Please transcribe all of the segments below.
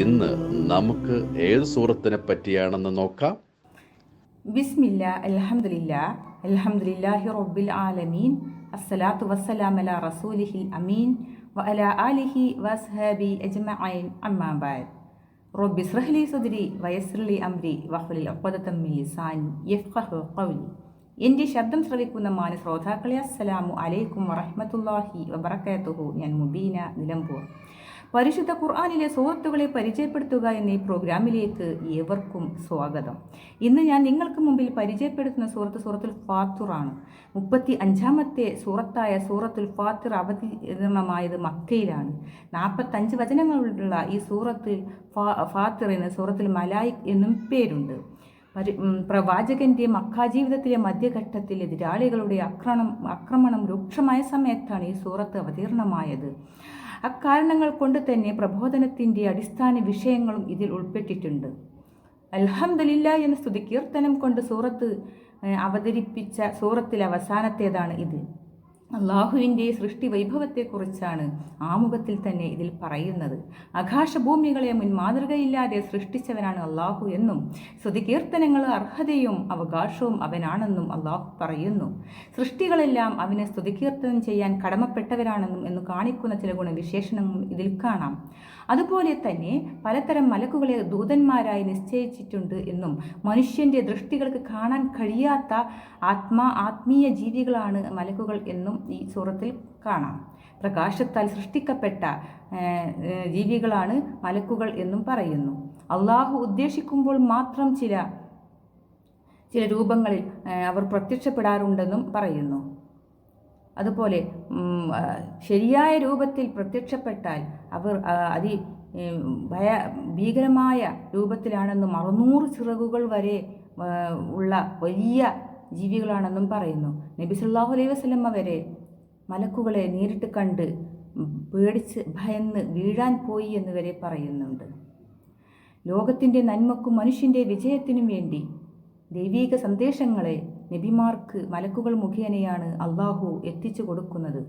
ഇന്ന് നമുക്ക് ഏത് സൂറത്തിനെ പറ്റിയാണെന്ന് നോക്കാം? ബിസ്മില്ല അലഹമില്ല അൽഹംദുലില്ലാഹി റബ്ബിൽ ആലമീൻ അസ്സലാത്തു വസ്സലാം അലാ റസൂലിഹിൽ അമീൻ വഅല ആലിഹി വസ്ഹാബി അജ്മഈൻ അമ്മാ ബഅദ്. റബ്ബി സ്രഹ്ലി സദ്രി വയസ്സിർ ലി അംരി വഹ്ലിൽ മിൻ ലിസാനി യഫ്ഖഹു ഖൗലി. എന്റെ ശബ്ദം ശ്രവിക്കുന്ന മാന ശ്രോതാക്കളെ അസ്സലാമു അലൈക്കും വറഹ്മത്തുള്ളാഹി വബറകാതുഹു ഞാൻ മുബീന നിലമ്പൂർ. പരിശുദ്ധ ഖുർആാനിലെ സുഹൃത്തുക്കളെ പരിചയപ്പെടുത്തുക എന്ന ഈ പ്രോഗ്രാമിലേക്ക് ഏവർക്കും സ്വാഗതം. ഇന്ന് ഞാൻ നിങ്ങൾക്ക് മുമ്പിൽ പരിചയപ്പെടുത്തുന്ന സൂറത്ത് സൂറത്തുൽ ഫാത്തുറാണ് മുപ്പത്തി അഞ്ചാമത്തെ സൂറത്തായ സൂറത്തുൽ ഫാത്തിർ അവതീർണമായത് മക്കയിലാണ്. നാൽപ്പത്തഞ്ച് വചനങ്ങളുള്ള ഈ സൂറത്തിൽ ഫാ ഫാത്തിറിന് സൂറത്തുൽ മലായിക് എന്നും പേരുണ്ട്. പരി പ്രവാചകന്റെ മക്ക ജീവിതത്തിലെ മധ്യഘട്ടത്തിൽ എതിരാളികളുടെ ആക്രമണം ആക്രമണം രൂക്ഷമായ സമയത്താണ് ഈ സൂറത്ത് അവതീർണമായത്. അക്കാരണങ്ങൾ കൊണ്ട് തന്നെ പ്രബോധനത്തിന്റെ അടിസ്ഥാന വിഷയങ്ങളും ഇതിൽ ഉൾപ്പെട്ടിട്ടുണ്ട്. അൽഹംദുലില്ല എന്ന സ്തുതി കീർത്തനം കൊണ്ട് സൂറത്ത് അവതരിപ്പിച്ച സൂറത്തിൽ അവസാനത്തേതാണ് ഇത്. അള്ളാഹുവിന്റെ സൃഷ്ടി വൈഭവത്തെക്കുറിച്ചാണ് ആമുഖത്തിൽ തന്നെ ഇതിൽ പറയുന്നത്. ആകാശഭൂമികളെ മുൻ മാതൃകയില്ലാതെ സൃഷ്ടിച്ചവനാണ് അള്ളാഹു എന്നും സ്തുതികീർത്തനങ്ങൾ അർഹതയും അവകാശവും അവനാണെന്നും അള്ളാഹു പറയുന്നു. സൃഷ്ടികളെല്ലാം അവനെ സ്തുതികീർത്തനം ചെയ്യാൻ കടമപ്പെട്ടവരാണെന്നും എന്ന് കാണിക്കുന്ന ചില ഗുണവിശേഷണങ്ങളും ഇതിൽ കാണാം. അതുപോലെ തന്നെ പലതരം മലക്കുകളെ ദൂതന്മാരായി നിശ്ചയിച്ചിട്ടുണ്ട് എന്നും മനുഷ്യന്റെ ദൃഷ്ടികൾക്ക് കാണാൻ കഴിയാത്ത ആത്മാ ആത്മീയ ജീവികളാണ് മലക്കുകൾ എന്നും ഈ സൂറത്തിൽ കാണാം. പ്രകാശത്താൽ സൃഷ്ടിക്കപ്പെട്ട ജീവികളാണ് മലക്കുകൾ എന്നും പറയുന്നു. അള്ളാഹു ഉദ്ദേശിക്കുമ്പോൾ മാത്രം ചില ചില രൂപങ്ങളിൽ അവർ പ്രത്യക്ഷപ്പെടാറുണ്ടെന്നും പറയുന്നു. അതുപോലെ ശരിയായ രൂപത്തിൽ പ്രത്യക്ഷപ്പെട്ടാൽ അവർ അതി ഭയ ഭീകരമായ രൂപത്തിലാണെന്നും അറുന്നൂറ് ചിറകുകൾ വരെ ഉള്ള വലിയ ജീവികളാണെന്നും പറയുന്നു. നബി സല്ലല്ലാഹു അലൈഹി വസ്ലമ്മ വരെ മലക്കുകളെ നേരിട്ട് കണ്ട് പേടിച്ച് ഭയന്ന് വീഴാൻ പോയി എന്ന് വരെ പറയുന്നുണ്ട്. ലോകത്തിന്റെ നന്മക്കും മനുഷ്യന്റെ വിജയത്തിനും വേണ്ടി ദൈവീക സന്ദേശങ്ങളെ നബിമാർക്ക് മലക്കുകൾ മുഖേനയാണ് അള്ളാഹു എത്തിച്ചു കൊടുക്കുന്നത്.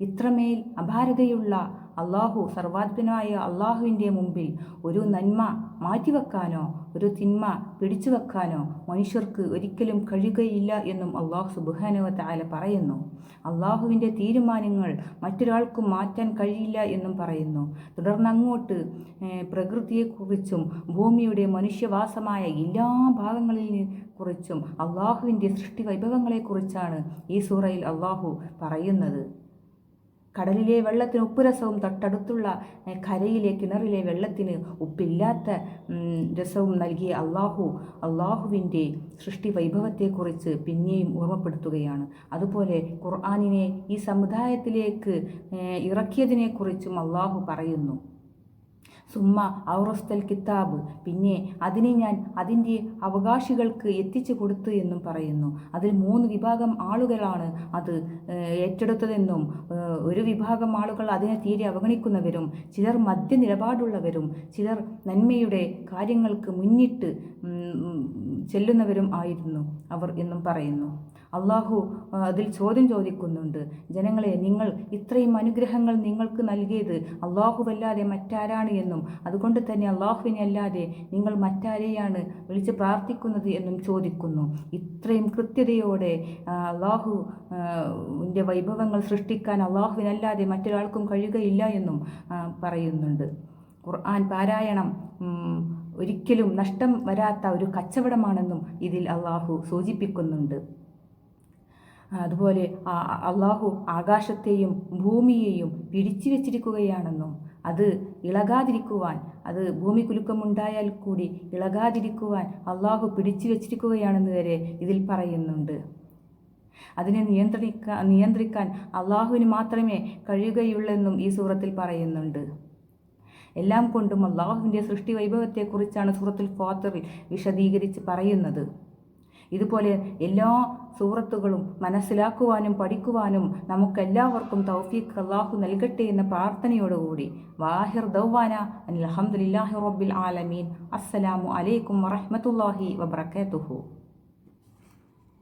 ഇത്രമേൽ അപാരതയുള്ള അള്ളാഹു സർവാത്മനായ അള്ളാഹുവിന്റെ മുമ്പിൽ ഒരു നന്മ മാറ്റിവെക്കാനോ ഒരു തിന്മ പിടിച്ചു വെക്കാനോ മനുഷ്യർക്ക് ഒരിക്കലും കഴിയുകയില്ല എന്നും അള്ളാഹു സുബാനുവ താല പറയുന്നു. അള്ളാഹുവിന്റെ തീരുമാനങ്ങൾ മറ്റൊരാൾക്കും മാറ്റാൻ കഴിയില്ല എന്നും പറയുന്നു. തുടർന്ന് അങ്ങോട്ട് പ്രകൃതിയെക്കുറിച്ചും ഭൂമിയുടെ മനുഷ്യവാസമായ എല്ലാ ഭാഗങ്ങളിൽ കുറിച്ചും അള്ളാഹുവിന്റെ സൃഷ്ടി വൈഭവങ്ങളെക്കുറിച്ചാണ് ഈ സൂറയിൽ അള്ളാഹു പറയുന്നത്. കടലിലെ വെള്ളത്തിന് ഉപ്പുരസവും തൊട്ടടുത്തുള്ള കരയിലെ കിണറിലെ വെള്ളത്തിന് ഉപ്പില്ലാത്ത രസവും നൽകിയ അള്ളാഹു അള്ളാഹുവിന്റെ സൃഷ്ടി വൈഭവത്തെക്കുറിച്ച് പിന്നെയും ഓർമ്മപ്പെടുത്തുകയാണ്. അതുപോലെ ഖുർആാനിനെ ഈ സമുദായത്തിലേക്ക് ഇറക്കിയതിനെക്കുറിച്ചും അള്ളാഹു പറയുന്നു. സുമ്മ ഔറസ്തൽ കിതാബ്. പിന്നെ അതിനെ ഞാൻ അതിന്റെ അവകാശികൾക്ക് എത്തിച്ചു കൊടുത്തു എന്നും പറയുന്നു. അതിൽ മൂന്ന് വിഭാഗം ആളുകളാണ് അത് ഏറ്റെടുത്തതെന്നും ഒരു വിഭാഗം ആളുകൾ അതിനെ തീരെ അവഗണിക്കുന്നവരും ചിലർ മധ്യ നിലപാടുള്ളവരും ചിലർ നന്മയുടെ കാര്യങ്ങൾക്ക് മുന്നിട്ട് ചെല്ലുന്നവരും ആയിരുന്നു അവർ എന്നും പറയുന്നു. അള്ളാഹു അതിൽ ചോദ്യം ചോദിക്കുന്നുണ്ട്. ജനങ്ങളെ നിങ്ങൾ ഇത്രയും അനുഗ്രഹങ്ങൾ നിങ്ങൾക്ക് നൽകിയത് അള്ളാഹുവല്ലാതെ മറ്റാരാണ് എന്നും അതുകൊണ്ട് തന്നെ അള്ളാഹുവിനെ അല്ലാതെ നിങ്ങൾ മറ്റാരെയാണ് വിളിച്ച് പ്രാർത്ഥിക്കുന്നത് എന്നും ചോദിക്കുന്നു. ഇത്രയും കൃത്യതയോടെ അള്ളാഹുവിന്റെ വൈഭവങ്ങൾ സൃഷ്ടിക്കാൻ അള്ളാഹുവിനല്ലാതെ മറ്റൊരാൾക്കും കഴിയുകയില്ല എന്നും പറയുന്നുണ്ട്. ഖുർആൻ പാരായണം ഒരിക്കലും നഷ്ടം വരാത്ത ഒരു കച്ചവടമാണെന്നും ഇതിൽ അള്ളാഹു സൂചിപ്പിക്കുന്നുണ്ട്. അതുപോലെ അള്ളാഹു ആകാശത്തെയും ഭൂമിയെയും പിടിച്ചു വെച്ചിരിക്കുകയാണെന്നും അത് ഇളകാതിരിക്കുവാൻ അത് ഭൂമി കുലുക്കമുണ്ടായാൽ കൂടി ഇളകാതിരിക്കുവാൻ അള്ളാഹു പിടിച്ചു വെച്ചിരിക്കുകയാണെന്ന് വരെ ഇതിൽ പറയുന്നുണ്ട്. അതിനെ നിയന്ത്രിക്കാൻ നിയന്ത്രിക്കാൻ അള്ളാഹുവിന് മാത്രമേ കഴിയുകയുള്ളെന്നും ഈ സൂറത്തിൽ പറയുന്നുണ്ട്. എല്ലാം കൊണ്ടും അള്ളാഹുവിന്റെ സൃഷ്ടി വൈഭവത്തെക്കുറിച്ചാണ് സൂറത്തുൽ ഫാത്തറിൽ വിശദീകരിച്ച് പറയുന്നത്. ഇതുപോലെ എല്ലാ സൂറത്തുകളും മനസ്സിലാക്കുവാനും പഠിക്കുവാനും നമുക്കെല്ലാവർക്കും തൗഫീഖ് അള്ളാഹു നൽകട്ടെ എന്ന പ്രാർത്ഥനയോടുകൂടി. വാഹിർ ദൗവാന അലഹമുല്ലാഹി റബ്ബിൽ ആലമീൻ. അസ്സലാമു അലൈക്കും വറഹമത്തല്ലാഹി വബറകാതുഹു.